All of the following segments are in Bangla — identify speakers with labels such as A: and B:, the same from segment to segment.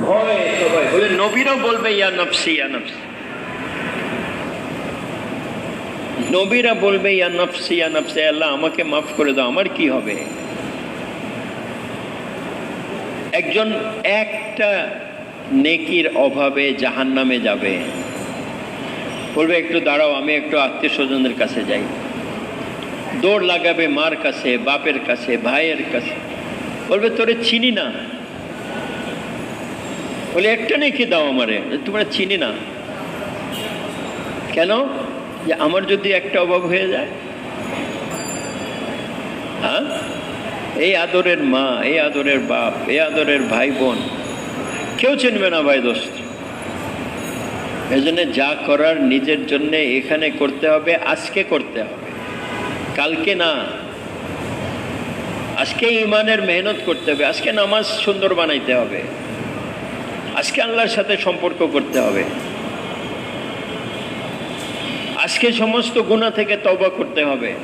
A: ভয় নবীরাও বলবে, ইয়া নফসি ইয়া নফসি। নবীরা বলবে, ইয়া নফসি ইয়া নফসি। আল্লাহ, আমাকে মাফ করে দাও, আমার কি হবে? একজন একটা নেকির অভাবে জাহান নামে যাবে। বলবে, একটু দাঁড়াও, আমি একটু আত্মীয় স্বজনদের কাছে যাই। দৌড় লাগাবে মার কাছে, বাপের কাছে, ভাইয়ের কাছে। বলবে, তোরে চিনি না। বলে, একটা নেই নেকি দাও আমারে, তোমরা চিনি না। কেন? যে আমার যদি একটা অভাব হয়ে যায়? হ্যাঁ? এই আদরের মা, এই আদরের বাপ, এই আদরের ভাই বোন, কেউ চিনবে না ভাই দোস্ত। এই যা করার নিজের জন্য এখানে করতে হবে, আজকে করতে হবে। কালকে না, আজকে ইমানের মেহনত করতে হবে, আজকে নামাজ সুন্দর বানাইতে হবে। আজকে আল্লাহর সাথে সম্পর্ক করতে হবে। আজকে সমস্ত গুণা থেকে তবা করতে হবে।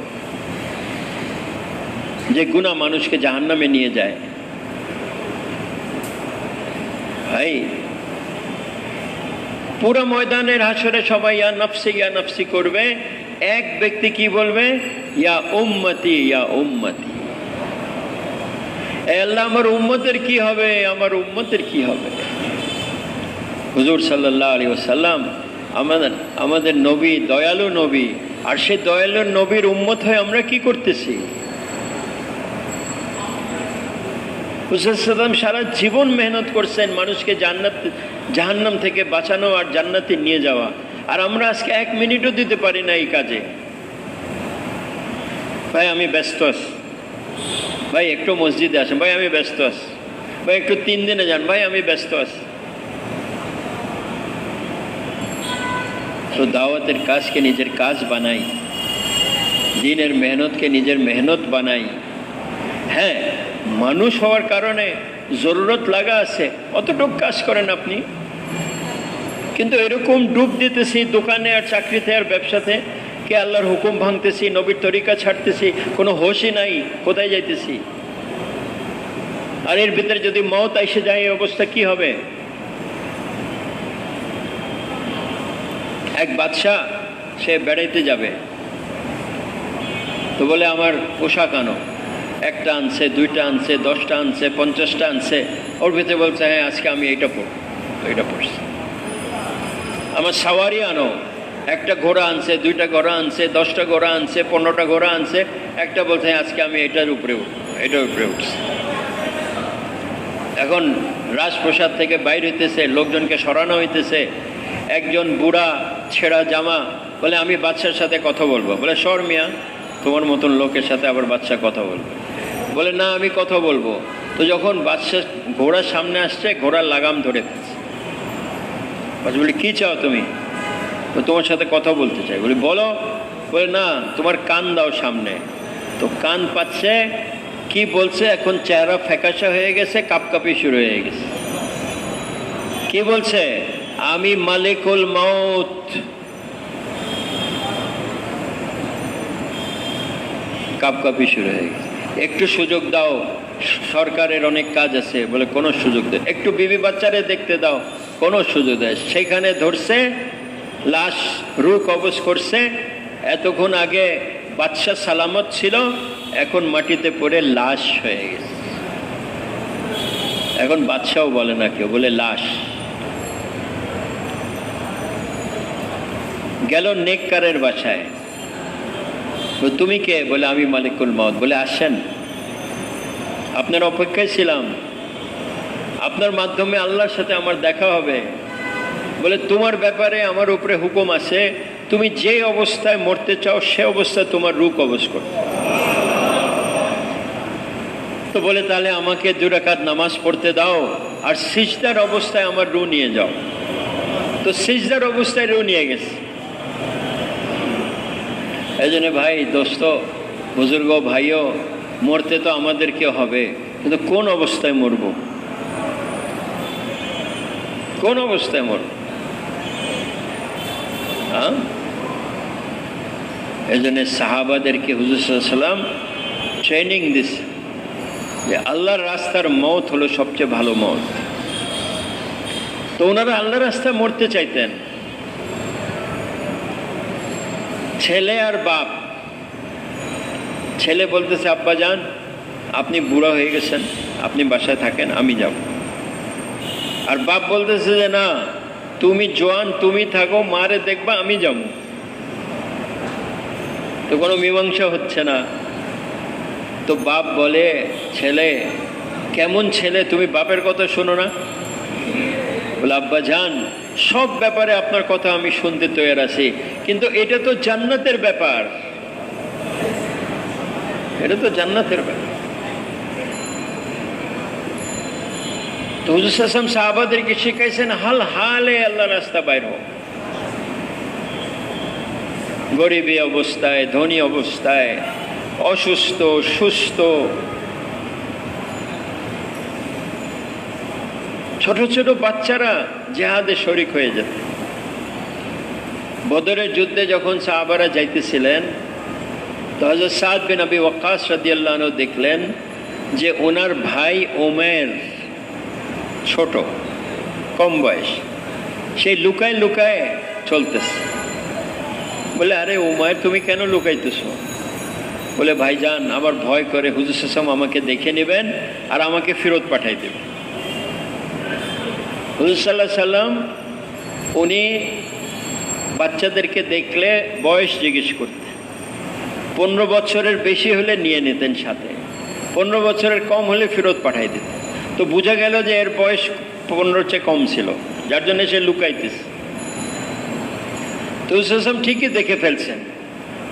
A: যে গুণা মানুষকে জাহান্নামে নিয়ে যায়। ভাই, পুরো ময়দানের হাসরে সবাই ইয়া নফসি ইয়া নফসি করবে। এক ব্যক্তি কি বলবে? ইয়া উম্মতি ইয়া উম্মতি। আল্লাহ, আমার উম্মতের কি হবে? আমার উম্মতের কি হবে? হুজুর সাল্লাহ আলী ওসাল্লাম আমাদের আমাদের নবী দয়ালু নবী, আর সে দয়ালু নবীর উম্মত হয়ে আমরা কি করতেছি? হুসেন সারা জীবন মেহনত করছেন মানুষকে জান্নাত, জাহান্নাম থেকে বাঁচানো আর জান্নাতে নিয়ে যাওয়া। আর আমরা আজকে এক মিনিটও দিতে পারি না এই কাজে। ভাই, আমি ব্যস্ত আছি। ভাই, একটু মসজিদে আসেন। ভাই, আমি ব্যস্ত আছি। ভাই, একটু তিন দিনে যান। ভাই, আমি ব্যস্ত আছি। তো দাওয়াতের কাজকে নিজের কাজ বানাই। দিনের মেহনতকে নিজের মেহনত বানাই। হ্যাঁ মানুষ হওয়ার কারণে জরুরত লাগা আছে, অতটুক কাজ করেন আপনি। কিন্তু এরকম ডুব দিতেছি দোকানে আর চাকরিতে আর ব্যবসাতে, কে আল্লাহর হুকুম ভাঙতেছি, নবীর তরিকা ছাড়তেছি, কোনো হোশই নাই, কোথায় যাইতেছি? আর এর ভিতরে যদি মত এসে যায়, এই অবস্থা কি হবে? এক বাদশাহ সে বেড়াইতে যাবে। তো বলে আমার পোশাক আনো। একটা আনছে দুইটা আনছে দশটা আনছে পঞ্চাশটা আনছে। ওর ভিতরে বলছে হ্যাঁ আজকে আমি এইটা পড়ব এইটা পড়ছি আমার সাওয়ারি আনো। একটা ঘোড়া আনছে দুইটা ঘোড়া আনছে দশটা ঘোড়া আনছে পনেরোটা ঘোড়া আনছে। একটা বলছে হ্যাঁ, আজকে আমি এটার উপরে উঠব। এটার উপরে উঠছি। এখন রাজপ্রসাদ থেকে বাইর হইতেছে লোকজনকে সরানো হইতেছে। একজন বুড়া ছেঁড়া জামা বলে, আমি বাচ্চার সাথে কথা বলব। বলে, সর মিয়া, তোমার মতন লোকের সাথে আবার বাচ্চা কথা বলবে। বলে, না, আমি কথা বলব। তো যখন বাচ্চা ঘোড়ার সামনে আসছে, ঘোড়ার লাগাম ধরে ফেলছে বাচ্চা বলি, কী চাও তুমি? তো তোমার সাথে কথা বলতে চাই। বলি, বলো। বলে, না, তোমার কান দাও সামনে। তো কান পাচ্ছে, কি বলছে? এখন চেহারা ফ্যাকাশা হয়ে গেছে, কাপকাপি শুরু হয়ে গেছে। কি বলছে? আমি মালিকুল মাউত। কাপকাপি শুরু হয়ে গেছে। একটু সুযোগ দাও, সরকারের অনেক কাজ আছে বলে কোনো সুযোগ দেয় একটু বিবি বাচ্চারে দেখতে দাও, কোনো সুযোগ দেয়। সেখানে ধরছে, লাশ রু কবজ করছে। এতক্ষণ আগে বাচ্চা সালামত ছিল, এখন মাটিতে পড়ে লাশ হয়ে গেছে। এখন বাদশাও বলে না কেউ, বলে লাশ। গেল নেককারের বাসায়। তুমি কে? বলে, আমি মালিকুল মত বলে, আসেন। আপনার অপেক্ষায় ছিলাম। আপনার মাধ্যমে আল্লাহর সাথে আমার দেখা হবে। বলে, তোমার ব্যাপারে আমার উপরে হুকুম আছে। তুমি যে অবস্থায় মরতে চাও, সে অবস্থায় তোমার রূপ কবজ করো। তো বলে, তাহলে আমাকে দুরাকাত নামাজ পড়তে দাও আর সিজদার অবস্থায় আমার রু নিয়ে যাও। তো সিজদার অবস্থায় রু নিয়ে গেছে। এই জন্য ভাই, দোস্ত, বুজুর্গ, ভাইও, মরতে তো আমাদেরকে হবে, কিন্তু কোন অবস্থায় মরব? কোন অবস্থায় মরব? হ্যাঁ? এই জন্য সাহাবাদেরকে হুজুর সাল্লাম ট্রেনিং দিছে যে আল্লাহর রাস্তার মত হলো সবচেয়ে ভালো মত তো ওনারা আল্লাহ রাস্তায় মরতে চাইতেন। ছেলে আর বাপ। ছেলে বলতেছে, আব্বা যান, আপনি বুড়া হয়ে গেছেন, আপনি বাসায় থাকেন, আমি যাব। আর বাপ বলতেছে যে, না, তুমি জোয়ান, তুমি থাকো, মারে দেখবা, আমি যাব। তো কোনো মীমাংসা হচ্ছে না। তো বাপ বলে, ছেলে, কেমন ছেলে, তুমি বাপের কথা শোনো না? বলে, আব্বা যান সব ব্যাপারে আপনার কথা আমি শুনতে তৈরি আছি। কিন্তু এটা তো জান্নাতের ব্যাপার। এটা তো জান্নাতের ব্যাপার। শিখাইছেন আল্লাহ রাস্তা গরিবী অবস্থায়, ধনী অবস্থায়, অসুস্থ, সুস্থ। ছোট ছোট বাচ্চারা জেহাদে শরিক হয়ে যেত। বদরের যুদ্ধে যখন সাহাবারা যাইতেছিলেন, তো হজরত সাদ বিন আবি ওয়াক্কাস রাদিয়াল্লাহু দেখলেন যে ওনার ভাই ওমের ছোট, কম বয়স সেই লুকায় লুকায় চলতেছে। বলে, আরে উমায়ের তুমি কেন লুকাইতেছো? বলে, ভাইজান, আমার ভয় করে হুজুর সাসাম আমাকে দেখে নেবেন আর আমাকে ফেরত পাঠাই দেবেন। হুজুর সাল্লাম উনি বাচ্চাদেরকে দেখলে বয়স জিজ্ঞেস করতেন। পনেরো বছরের বেশি হলে নিয়ে নিতেন সাথে। পনেরো বছরের কম হলে ফেরত পাঠাই দিতেন। তো বোঝা গেল যে এর বয়স পনেরোর চেয়ে কম ছিল, যার জন্য সে লুকাইতেছে। তো হুসাম ঠিকই দেখে ফেলছেন।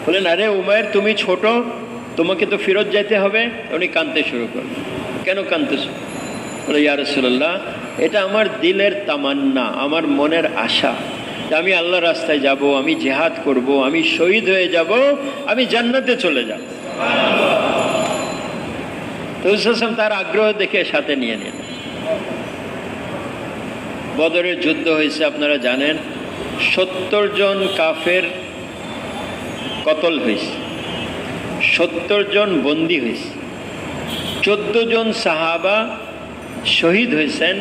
A: বললেন, আরে উমায়ের তুমি ছোট, তোমাকে তো ফেরত যেতে হবে। উনি কানতে শুরু করলেন। কেন কানতেছ? বলে, ইয়া রসুল্লাহ এটা আমার দিলের তামান্না, আমার মনের আশা। আমি আল্লাহ রাস্তায় যাব, আমি জেহাদ করব, আমি শহীদ হয়ে যাব, আমি জান্নাতে চলে যাব। তো হুসাম তার আগ্রহ দেখে সাথে নিয়ে নিলেন। বদরের যুদ্ধ হয়েছে, আপনারা জানেন, সত্তর জন কাফের কতল হয়েছে, সত্তর জন বন্দী হয়েছে, চোদ্দ জন সাহাবা শহীদ হয়েছেন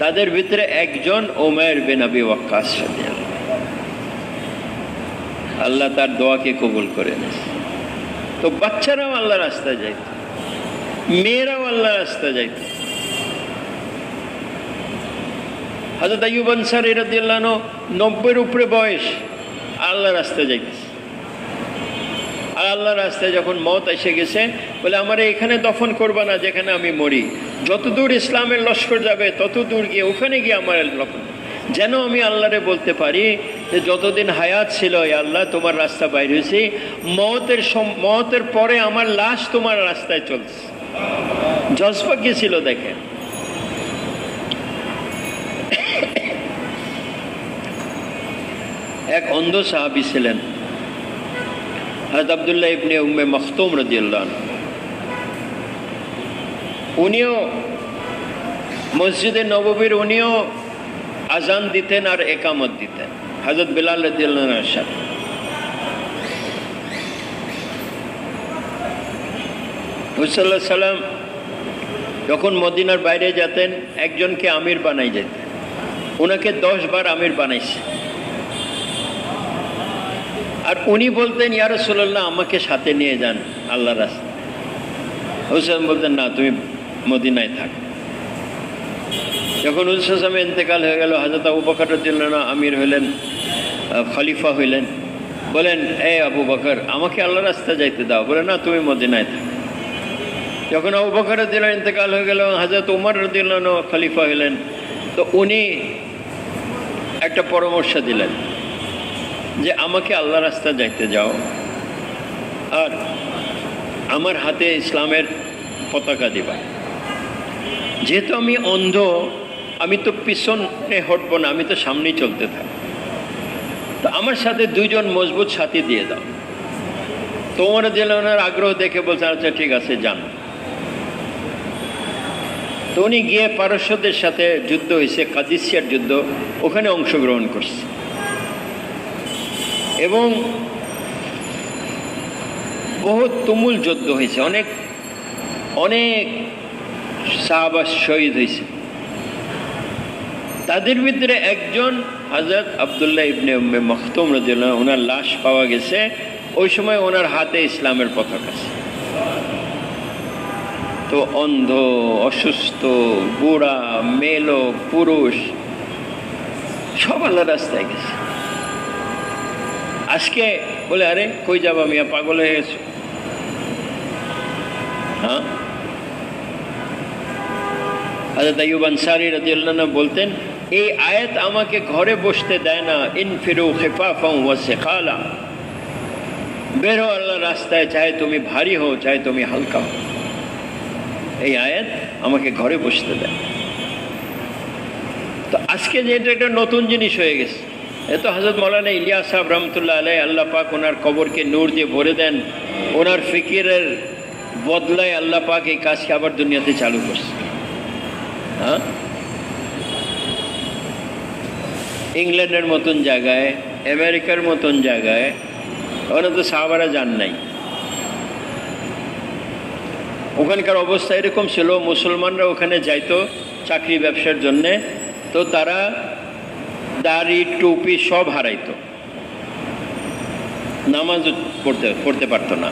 A: তাদের ভিতরে একজন ওমের বেনাবি ওয়াক্কাস আল্লাহ তার দোয়াকে কবুল করে তো বাচ্চারাও আল্লাহ রাস্তায় যাইত। মেয়েরাও আল্লাহ রাস্তায় যাইত। হাজরত আইয়ুব আনসারি রাদিয়াল্লাহু নব্বইয়ের উপরে বয়স আল্লাহ রাস্তায় যাইতেছে। আর আল্লাহ রাস্তায় যখন মত এসে গেছে বলে, আমার এখানে দফন করবা না, যেখানে আমি মরি। যত দূর ইসলামের লস্কর যাবে তত দূর গিয়ে ওখানে গিয়ে আমার লক্ষ্য। যেন আমি আল্লাহরে বলতে পারি যে, যতদিন হায়াত ছিল আল্লাহ, তোমার রাস্তা বাইর হয়েছি। মতের মতের পরে আমার লাশ তোমার রাস্তায় চলছে। জজবা কি ছিল দেখেন? এক অন্ধ সাহাবি ছিলেন। হজরত আবদুল্লাহ ইবনে উম্মে মখতুম রদিউল্লাহ উনিও মসজিদে নববীর উনিও আজান দিতেন আর একামত দিতেন। হজরত বিলাল সাথে হুসাল্লাহ সাল্লাম যখন মদিনার বাইরে যেতেন, একজনকে আমির বানাই যেতেন। ওনাকে দশ বার আমির বানাইছে। আর উনি বলতেন, ইয়া রাসূলুল্লাহ, আমাকে সাথে নিয়ে যান আল্লাহ রাস্তা হুসেন বলতেন, না, তুমি মদিনায় থাক। যখন উলসামে ইন্তেকাল হয়ে গেল হাজরত আবু বকর রাদিয়াল্লাহু আমির হইলেন খলিফা হইলেন। বলেন, এ আবু বকর, আমাকে আল্লাহ রাস্তা যাইতে দাও। বলে, না, তুমি মদিনায় থাক। যখন আবু বকর রাদিয়াল্লাহু ইন্তেকাল হয়ে গেল হাজরত উমর রাদিয়াল্লাহু খলিফা হইলেন। তো উনি একটা পরামর্শ দিলেন যে, আমাকে আল্লাহ রাস্তা যাইতে যাও। আর আমার হাতে ইসলামের পতাকা দিবা। যেহেতু আমি অন্ধ, আমি তো পিছনে হটব না, আমি তো সামনেই চলতে থাকি তো আমার সাথে দুইজন মজবুত সাথী দিয়ে দাও। তোমার জেলানোর আগ্রহ দেখে বলছে আচ্ছা ঠিক আছে, যান। তো উনি গিয়ে পারস্যদের সাথে যুদ্ধ হয়েছে, কাদিসিয়ার যুদ্ধ, ওখানে অংশগ্রহণ করছে। এবং বহু তুমুল যুদ্ধ হয়েছে, অনেক অনেক সাহাবাস শহীদ হয়েছে। তাদের ভিতরে একজন হজরত আবদুল্লাহ ইবনে উম্মে মখতুম আনহু, ওনার লাশ পাওয়া গেছে। ওই সময় ওনার হাতে ইসলামের পতাকা আছে। তো অন্ধ অসুস্থ বুড়া মেলো পুরুষ সব আল্লাহ রাস্তায় গেছে। আজকে বলে আরে কই যাবা মিয়া? পাগল হয়ে গেছো? হ্যাঁ? হাজরত আইয়ুব আনসারী রাদিয়াল্লাহু বলতেন, এই আয়াত আমাকে ঘরে বসতে দেয় না। ওয়া সিকালা বের আল্লাহ রাস্তায়, চাহে তুমি ভারী হও, চাহে তুমি হালকা হও। এই আয়াত আমাকে ঘরে বসতে দেয়। তো আজকে যে এটা একটা নতুন জিনিস হয়ে গেছে, এ তো হজরত মৌলানা ইলিয়াস সাহেব রহমতুল্লাহ আলাই আল্লাহ পাক ওনার কবরকে নূর দিয়ে ভরে দেন। ওনার ফিকিরের বদলায় আল্লাহ পাক এই কাজকে আবার দুনিয়াতে চালু করছে। হ্যাঁ? ইংল্যান্ডের মতন জায়গায়, আমেরিকার মতন জায়গায়, ওখানে তো সাহাবারা যান নাই। ওখানকার অবস্থা এরকম ছিল, মুসলমানরা ওখানে যাইতো চাকরি ব্যবসার জন্যে, তো তারা দাড়ি, টুপি সব হারাইতো। নামাজ পড়তে পড়তে পারতো না।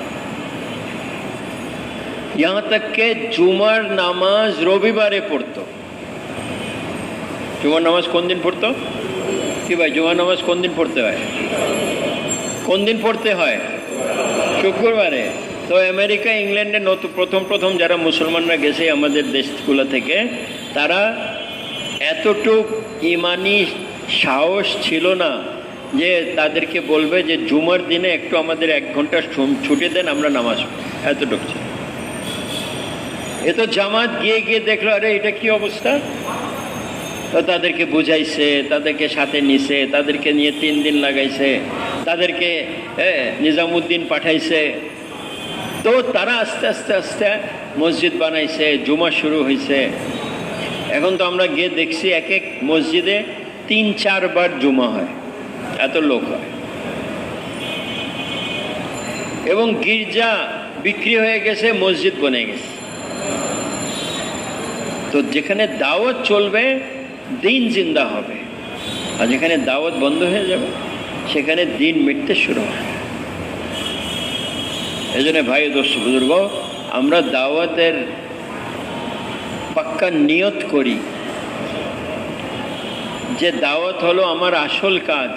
A: यहाँ तक के जुमार नामाज রবিবারে পড়তো জুমার নামাজ কোন দিন পড়তো কি ভাই জুমার নামাজ কোন দিন পড়তে হয় কোন দিন পড়তে হয় শুক্রবারে তো আমেরিকা ইংল্যান্ডে নতুন প্রথম প্রথম যারা মুসলমানরা গেছে আমাদের দেশগুলো থেকে তারা এতটুক ইমানি সাহস ছিল না যে তাদেরকে বলবে যে জুমার দিনে একটু আমাদের এক ঘন্টা ছুম- ছুটি দেন আমরা নামাজ পড়ি। এতটুক ছিল এ তো জামাত গিয়ে গিয়ে দেখল, আরে, এটা কি অবস্থা? তো তাদেরকে বুঝাইছে, তাদেরকে সাথে নিছে, তাদেরকে নিয়ে তিন দিন লাগাইছে, তাদেরকে নিজামুদ্দিন পাঠাইছে। তো তারা আস্তে আস্তে আস্তে মসজিদ বানাইছে, জুমা শুরু হয়েছে এখন তো আমরা গিয়ে দেখছি এক এক মসজিদে তিন, চারবার জুমা হয়। এত লোক হয়। এবং গির্জা বিক্রি হয়ে গেছে, মসজিদ বনে গেছে। তো যেখানে দাওয়াত চলবে, দিন জিন্দা হবে। আর যেখানে দাওয়াত বন্ধ হয়ে যাবে, সেখানে দিন মিটতে শুরু হয় এই জন্য ভাই দোষ বুজুর্গ, আমরা দাওয়াতের পাক্কা নিয়ত করি। যে দাওয়াত হলো আমার আসল কাজ,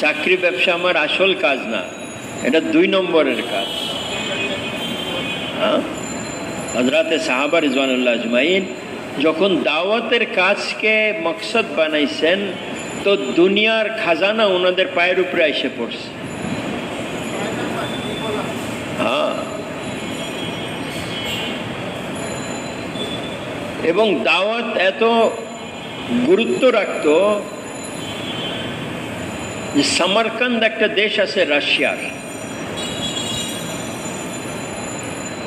A: চাকরি ব্যবসা আমার আসল কাজ না, এটা দুই নম্বরের কাজ। হ্যাঁ? হজরাতে সাহাবা রিজওয়ানুল্লাহ আজমাইন যখন দাওয়াতের কাজকে মকসদ বানাইছেন, তো দুনিয়ার খাজানা ওনাদের পায়ের উপরে এসে পড়ছে। হ্যাঁ। এবং দাওয়াত এত গুরুত্ব রাখতো সামারকান্দ একটা দেশ আছে রাশিয়ার।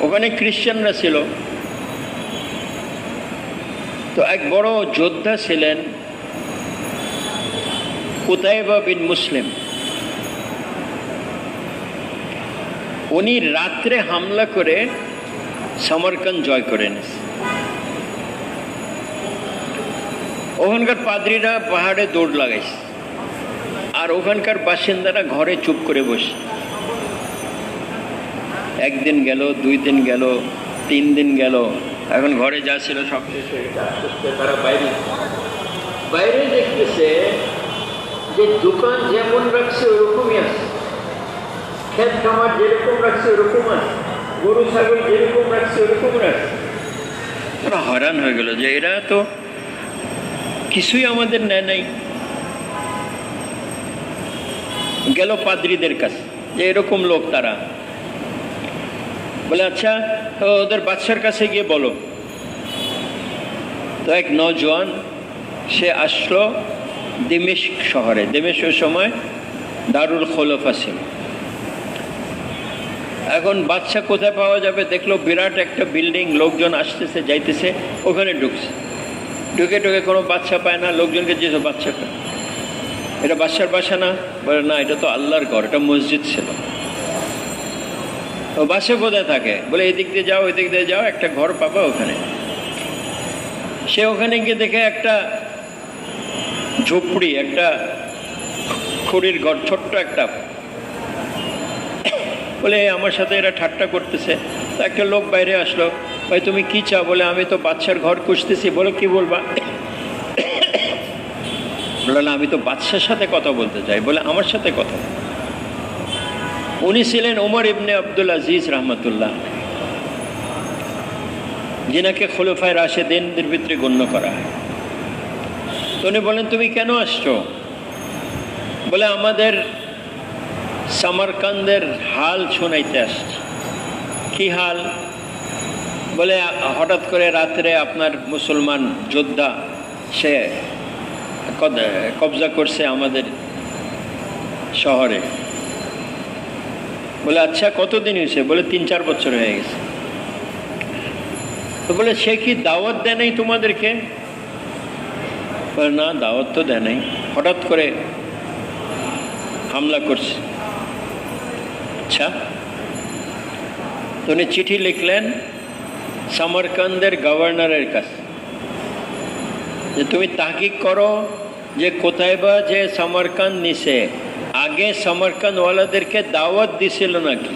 A: ওখানে খ্রিশ্চানরা ছিল। তো এক বড় যোদ্ধা ছিলেন কুতাইবা বিন মুসলিম। উনি রাত্রে হামলা করে সমরকান জয় করে নিয়েছে ওখানকার পাদ্রীরা পাহাড়ে দৌড় লাগাইছে। আর ওখানকার বাসিন্দারা ঘরে চুপ করে বসে। একদিন গেল দুই দিন গেল তিন দিন গেল। এখন ঘরে যা ছিল সব শেষ হয়ে গেছে। তারা বাইরে বাইরে দেখতেছে যে দোকান যেমন রাখছে ওরকমই আছে। ক্ষেত খামার যেরকম রাখছে ওরকম আছে। গরু, ছাগল যেরকম রাখছে ওরকম রাখছে। তারা হয়রান হয়ে গেল যে এরা তো কিছুই আমাদের নেয় নাই। গেল পাদ্রীদের কাছে। যে এরকম লোক তারা। বলে আচ্ছা ওদের বাচ্চার কাছে গিয়ে বলো। তো এক নজওয়ান সে আসলো দিমেশক শহরে। দিমেশক সময় দারুল খোলফা ছিল। এখন বাচ্চা কোথায় পাওয়া যাবে? দেখল বিরাট একটা বিল্ডিং, লোকজন আসতেছে, যাইতেছে, ওখানে ঢুকছে। ঢুকে ঢুকে কোনো বাচ্চা পায় না, লোকজনকে যেসব বাচ্চা পায় এটা বাচ্চার বাসা না? বলে, না, এটা তো আল্লাহর ঘর, এটা মসজিদ ছিল। ও বাসে কোথায় থাকে? বলে, এদিক দিয়ে যাও এদিক দিয়ে যাও, একটা ঘর পাবা ওখানে। সে ওখানে গিয়ে দেখে একটা ঝুপড়ি, একটা খড়ির ঘর, ছোট্ট একটা। বলে, আমার সাথে এরা ঠাট্টা করতেছে। একটা লোক বাইরে আসলো, ভাই, তুমি কি চাও? বলে, আমি তো বাচ্চার ঘর খুঁজতেছি। বলে, কি বলবা? বলল না, আমি তো বাচ্চার সাথে কথা বলতে চাই। বলে, আমার সাথে কথা। উনি ছিলেন ওমর ইবনে আব্দুল আজিজ রহমতুল্লাহ। যিনাকে খোলফায় রাশেদিনদের ভিতরে গণ্য করা হয়। তো উনি বলেন, তুমি কেন আসছো? বলে, আমাদের সামারকান্দের হাল শোনাইতে আসছি। কি হাল? বলে, হঠাৎ করে রাত্রে আপনার মুসলমান যোদ্ধা, সে কবজা করছে আমাদের শহরে। বলে আচ্ছা কতদিন হয়েছে? বলে, তিন, চার বছর হয়ে গেছে। তো বলে, সে কি দাওয়াত দেয় নাই তোমাদেরকে? বলে, না, দাওয়াত তো দেয় নাই। হঠাৎ করে হামলা করছে। আচ্ছা উনি চিঠি লিখলেন সামারকান্দের গভর্নরের কাছে, যে, তুমি তাকিক করো যে, কোথায় বা যে সামারকান্দ নিছে আগে সামারকান্দওয়ালাদেরকে দাওয়াত দিছিল নাকি?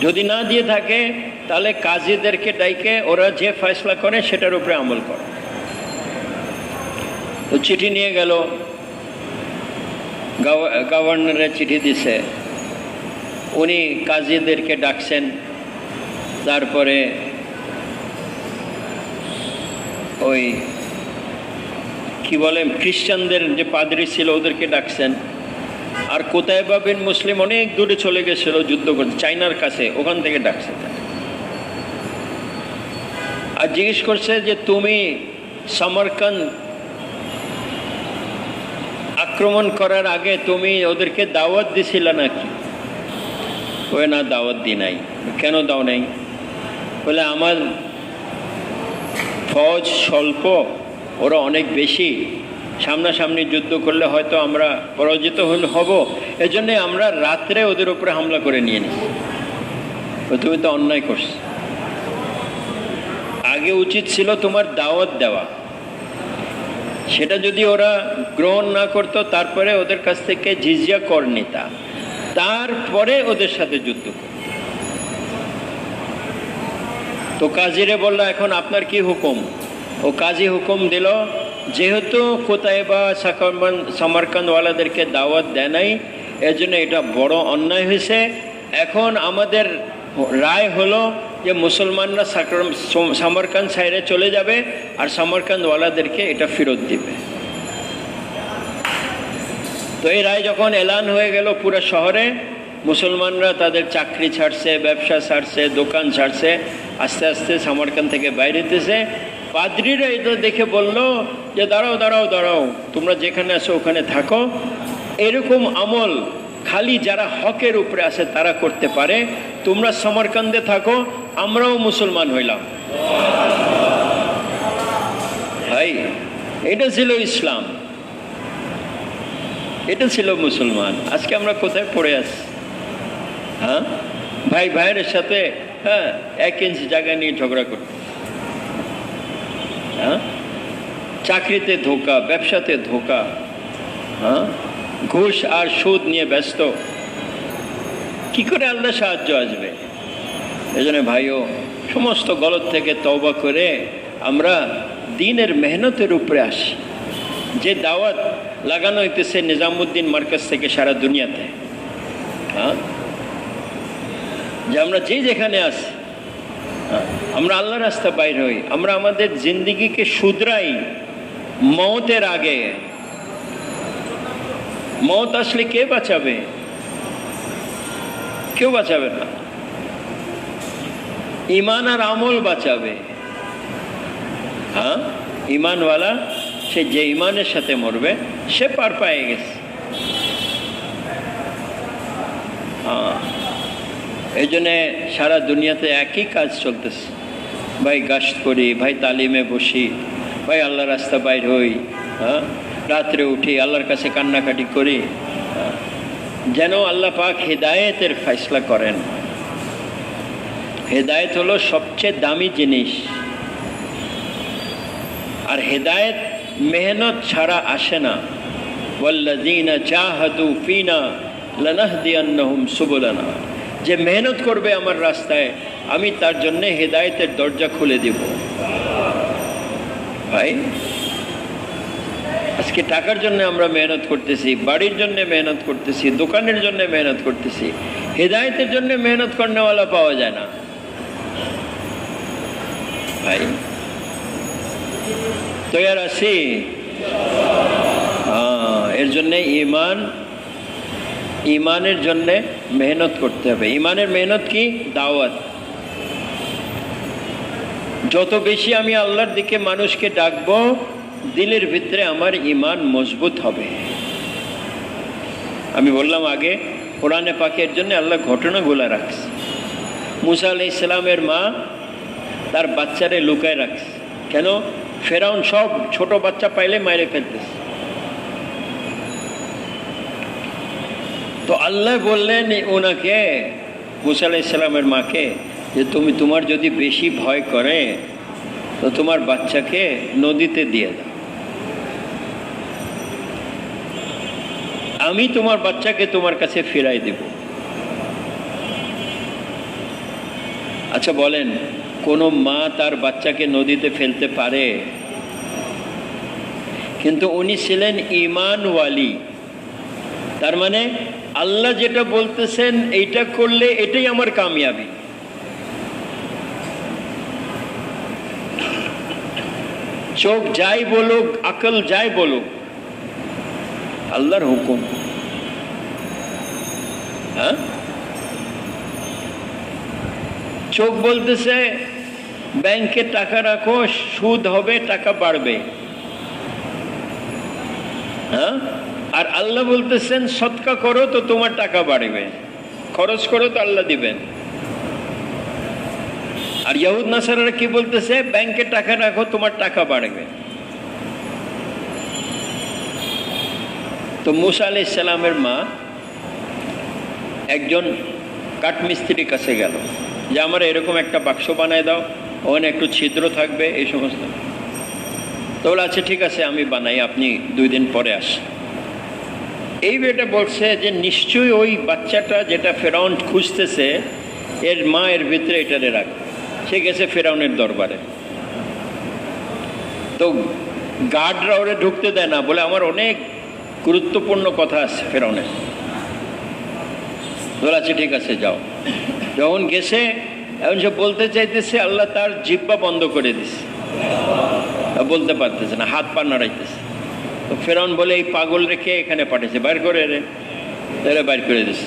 A: যদি না দিয়ে থাকে, তাহলে কাজীদেরকে ডাইকে ওরা যে ফয়সলা করে সেটার উপরে আমল করে। তো চিঠি নিয়ে গেল। গভ- গভর্নরের চিঠি দিছে। উনি কাজীদেরকে ডাকছেন। তারপরে ওই কি বলে, খ্রিস্টানদের যে পাদ্রি ছিল ওদেরকে ডাকছেন। আর কোথায় পাবেন মুসলিম অনেক দূরে চলে গেছিল যুদ্ধ করতে চাইনার কাছে, ওখান থেকে ডাকছে আর জিজ্ঞেস করছে যে, তুমি সমরকান আক্রমণ করার আগে তুমি ওদেরকে দাওয়াত দিছিলে নাকি? ওই না, দাওয়াত দি নাই। কেন দাও নাই? বলে, আমার ফৌজ স্বল্প। ওরা অনেক বেশি সামনাসামনি যুদ্ধ করলে হয়তো আমরা পরাজিত হব। এজন্য আমরা রাত্রে ওদের উপরে হামলা করে নিয়ে নিই। তুমি তো অন্যায় করছ। আগে উচিত ছিল তোমার দাওয়াত দেওয়া। সেটা যদি ওরা গ্রহণ না করতো, তারপরে ওদের কাছ থেকে জিজিয়া কর নিতা। তারপরে ওদের সাথে যুদ্ধ করত। তো কাজীরে বলল, এখন আপনার কি হুকুম? ও কাজী হুকুম দিল, যেহেতু কোথায় বা সাকরবান সামারকান্দওয়ালাদেরকে দাওয়াত দেয় নাই, এজন্য এটা বড় অন্যায় হয়েছে। এখন আমাদের রায় হলো যে মুসলমানরা সাকর- সম- সামারকান্দ সাইডে চলে যাবে আর সামারকান্দওয়ালাদেরকে এটা ফেরত দিবে। তো এই রায় যখন এলান হয়ে গেল পুরো শহরে, মুসলমানরা তাদের চাকরি ছাড়ছে, ব্যবসা ছাড়ছে, দোকান ছাড়ছে, আস্তে আস্তে সামারকান থেকে বাইরে হতেছে পাদ্রিরা এটা দেখে বলল যে, দাঁড়াও দাঁড়াও দাঁড়াও, তোমরা যেখানে আছো ওখানে থাকো। এরকম আমল খালি যারা হকের উপরে আছে তারা করতে পারে। তোমরা সমরকান্দে থাকো, আমরাও মুসলমান হইলাম। ভাই, এটা ছিল ইসলাম। এটা ছিল মুসলমান। আজকে আমরা কোথায় পড়ে আছি? হ্যাঁ? ভাই, ভাইয়ের সাথে হ্যাঁ এক ইঞ্চি জায়গা নিয়ে ঝগড়া করতে হ্যাঁ? চাকরিতে ধোকা ব্যবসাতে ধোকা হ্যাঁ? ঘুষ আর সুদ নিয়ে ব্যস্ত। কি করে আল্লাহ সাহায্য আসবে? এই জন্য ভাইও সমস্ত গলত থেকে তওবা করে আমরা দিনের মেহনতের উপরে আসি। যে দাওয়াত লাগানো হইতেছে নিজামুদ্দিন মার্কাজ থেকে সারা দুনিয়াতে হ্যাঁ? যে আমরা যে যেখানে হ্যাঁ, আমরা আল্লাহ রাস্তা বাইর হই, আমরা আমাদের জিন্দিগিকে শুধরাই মতের আগে। মত আসলে কে বাঁচাবে? কেউ বাঁচাবে না। ইমান আর আমল বাঁচাবে। হ্যাঁ? ইমানওয়ালা, সে যে ইমানের সাথে মরবে, সে পার পায়ে গেছে। হ্যাঁ এই জন্যে সারা দুনিয়াতে একই কাজ চলতেছে। ভাই গাছ করি, ভাই তালিমে বসি, ভাই আল্লাহ রাস্তা বাইর হই হ্যাঁ? রাত্রে উঠি, আল্লাহর কাছে কান্নাকাটি করি হ্যাঁ? যেন আল্লাহ পাক হেদায়েতের ফয়সলা করেন। হেদায়েত হলো সবচেয়ে দামি জিনিস। আর হেদায়েত মেহনত ছাড়া আসে না। ওয়াল্লাযীনা জাহাদু ফিনা লানাহদিয়ান্নাহুম সুবুলানা। যে মেহনত করবে আমার রাস্তায় আমি তার জন্য হেদায়েতের দরজা খুলে দিব। ভাই আজকে টাকার জন্য আমরা মেহনত করতেছি বাড়ির জন্য মেহনত করতেছি দোকানের জন্য মেহনত করতেছি হেদায়েতের জন্য মেহনত করনেওয়ালা পাওয়া যায় না। ভাই তৈয়ার আছি? হ্যাঁ, এর জন্য ইমান ইমানের জন্য মেহনত করতে হবে। ইমানের মেহনত কি? দাওয়াত। যত বেশি আমি আল্লাহর দিকে মানুষকে ডাকবো, দিলের ভিতরে আমার ইমান মজবুত হবে। আমি বললাম আগে, কোরআনে পাকের জন্য আল্লাহ ঘটনাগুলো রাখছে। মুসা আলি ইসলামের মা তার বাচ্চারে লুকায় রাখছে। কেন? ফেরাউন সব ছোট বাচ্চা পাইলে মাইরে ফেলতেছে। তো আল্লাহ বললেন ওনাকে মুসা ইসলামের মাকে, যে তুমি তোমার যদি বেশি ভয় করে, তো তোমার বাচ্চাকে নদীতে দিয়ে দাও। আমি তোমার বাচ্চাকে তোমার কাছে ফিরাই দেব। আচ্ছা বলেন, কোনো মা তার বাচ্চাকে নদীতে ফেলতে পারে? কিন্তু উনি ছিলেন ইমানওয়ালি। তার মানে আল্লাহ যেটা বলতেছেন, এইটা করলে এটাই আমার কামিয়াবি। চোখ যাই বলুক, আকল যাই বলুক, আল্লাহর হুকুম। হ্যাঁ? চোখ বলতেছে, ব্যাংকে টাকা রাখো, সুদ হবে, টাকা বাড়বে। হ্যাঁ? আর আল্লাহ বলতেছেন, সৎকা করো তো তোমার টাকা বাড়বে। খরচ করো তো আল্লাহ দিবেন। আর ইয়াহুদ নাসারা কি বলতেছে? ব্যাংকে টাকা রাখো, তোমার টাকা বাড়বে। তো মুসা আলি ইসলামের মা একজন কাঠমিস্ত্রির কাছে গেল। যে আমার এরকম একটা বাক্স বানায় দাও, ওখানে একটু ছিদ্র থাকবে, এই সমস্ত। তো বলে আচ্ছা ঠিক আছে, আমি বানাই, আপনি দুই দিন পরে আসেন। এই বেটা বলছে যে নিশ্চয়ই ওই বাচ্চাটা যেটা ফেরাউন খুঁজতেছে, এর মা এর ভিতরে এটারে রাখ সে গেছে ফেরাউনের দরবারে। তো গার্ডরা ওরে ঢুকতে দেয় না বলে আমার অনেক গুরুত্বপূর্ণ কথা আছে ফেরাউনের। বলে আচ্ছা ঠিক আছে, যাও। যখন গেছে, এখন সে বলতে চাইতেছে, আল্লাহ তার জিব্বা বন্ধ করে দিছে বলতে পারতেছে না, হাত পা নাড়াইতেছে। তো ফেরাউন বলে, এই পাগল রেখে এখানে পাঠিয়েছে, বাইর করে রে তাহলে বাইর করে দিছে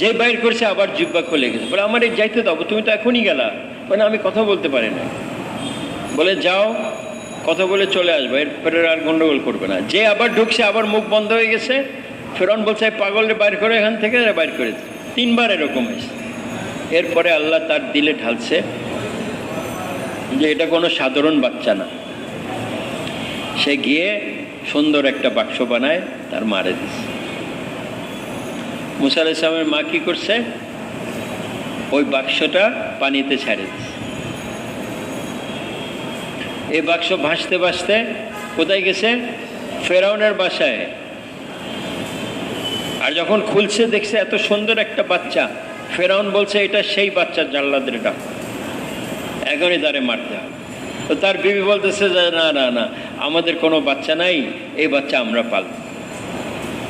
A: যে বাইর করছে আবার জিব্বা খুলে গেছে। বলে, আমার এই যাইতে দাও, তুমি তো এখনই গেলা। মানে আমি কথা বলতে পারি না বলে, যাও, কথা বলে চলে আসব। এরপরে আর গন্ডগোল করবে না। যে আবার ঢুকছে, আবার মুখ বন্ধ হয়ে গেছে। ফেরন বলছে পাগলরে বাইর করে এখান থেকে, বাইর করে। তিনবার এরকম হয়েছে। এরপরে আল্লাহ তার দিলে ঢালছে যে, এটা কোনো সাধারণ বাচ্চা না। সে গিয়ে সুন্দর একটা বাক্স বানায়, তার মারে দিছে। মুসা আলাহ ইসলামের মা কি করছে? ওই বাক্সটা পানিতে ছাড়ে দিছে। এই বাক্স ভাসতে ভাসতে কোথায় গেছে? ফেরাউনের বাসায়। আর যখন খুলছে, দেখছে এত সুন্দর একটা বাচ্চা। ফেরাউন বলছে, এটা সেই বাচ্চা জানলাদের ডাক এখনই তারে মারতে হবে। তো তার বিবি বলতেছে যে, না না না, আমাদের কোনো বাচ্চা নাই, এই বাচ্চা আমরা পাল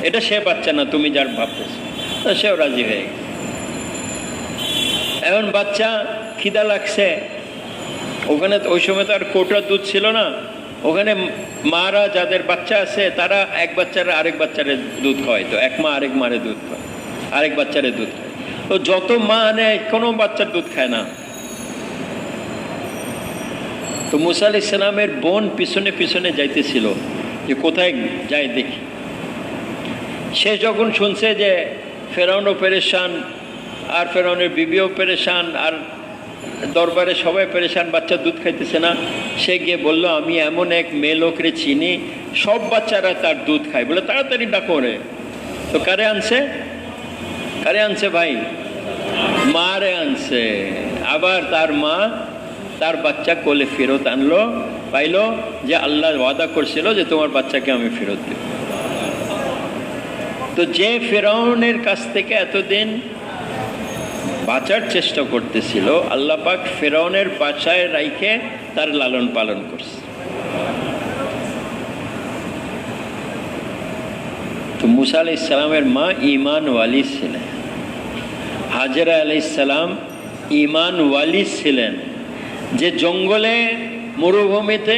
A: এটা সে বাচ্চা না, তুমি যার ভাবতেছো। তো সেও রাজি হয়ে গেছে। এখন বাচ্চা খিদা লাগছে। ওখানে ওই সময় তো আর কোটার দুধ ছিল না। ওখানে মারা যাদের বাচ্চা আছে, তারা এক বাচ্চার আরেক বাচ্চারে দুধ খাওয়ায়। তো এক মা আরেক মারে দুধ খায় আরেক বাচ্চারে দুধ খায় তো যত মা আনে কোনো বাচ্চার দুধ খায় না। তো মুসা আলি ইসলামের বোন পিছনে পিছনে যাইতেছিল যে কোথায় যায় দেখি। সে যখন শুনছে যে ফেরাউনও পেরেশান আর ফেরাউনের বিবিও পেরেশান আর দরবারে সবাই পেরেশান, বাচ্চা দুধ খাইতেছে না, সে গিয়ে বলল, আমি এমন এক মেয়ে লোকরে চিনি, সব বাচ্চারা তার দুধ খায়। বলে, তাড়াতাড়ি ডাকো রে তো কারে আনছে? কারে আনছে ভাই? মারে আনছে। আবার তার মা তার বাচ্চা কোলে ফেরত আনলো, পাইলো যে আল্লাহ ওয়াদা করছিল যে তোমার বাচ্চাকে আমি ফেরত দেব। তো যে ফেরাউনের কাছ থেকে এতদিন বাঁচার চেষ্টা করতেছিল, আল্লাহ পাক ফেরাউনের বাসায় রাইখে তার লালন পালন করছে। তো মুসা আলি ইসলামের মা ইমান ওয়ালি ছিলেন। হাজরা আলি ইসলাম ইমান ওয়ালি ছিলেন। যে জঙ্গলে মরুভূমিতে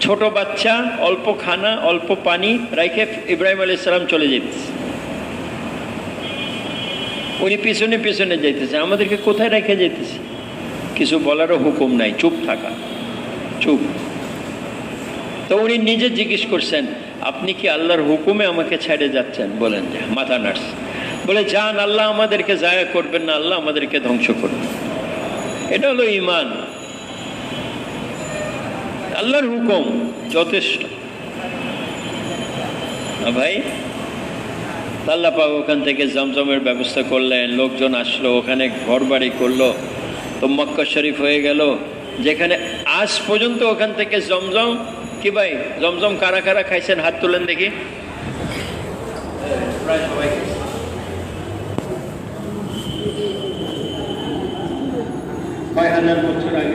A: ছোট বাচ্চা, অল্প খানা, অল্প পানি রাইখে ইব্রাহিম আলি ইসলাম চলে যেতেছে উনি পিছনে পিছনে যাইতেছে। আমাদেরকে কোথায় রেখে যেতেছে কিছু বলারও হুকুম নাই। চুপ থাকা। চুপ। তো উনি নিজে জিজ্ঞেস করছেন, আপনি কি আল্লাহর হুকুমে আমাকে ছেড়ে যাচ্ছেন? বলেন যে মাথা নার্স বলে যান আল্লাহ আমাদেরকে জায়া করবেন না, আল্লাহ আমাদেরকে ধ্বংস করবেন। এটা হলো ইমান আল্লাহর হুকুম যথেষ্ট। ভাই? আল্লাহ ওখান থেকে জমজমের ব্যবস্থা করলেন, লোকজন আসলো, ওখানে ঘর বাড়ি করল, তো মক্কা শরীফ হয়ে গেল। যেখানে আজ পর্যন্ত ওখান থেকে জমজম, কি ভাই, জমজম কারা কারা খাইছেন? হাত তুলেন দেখি। হাজার বছর আগে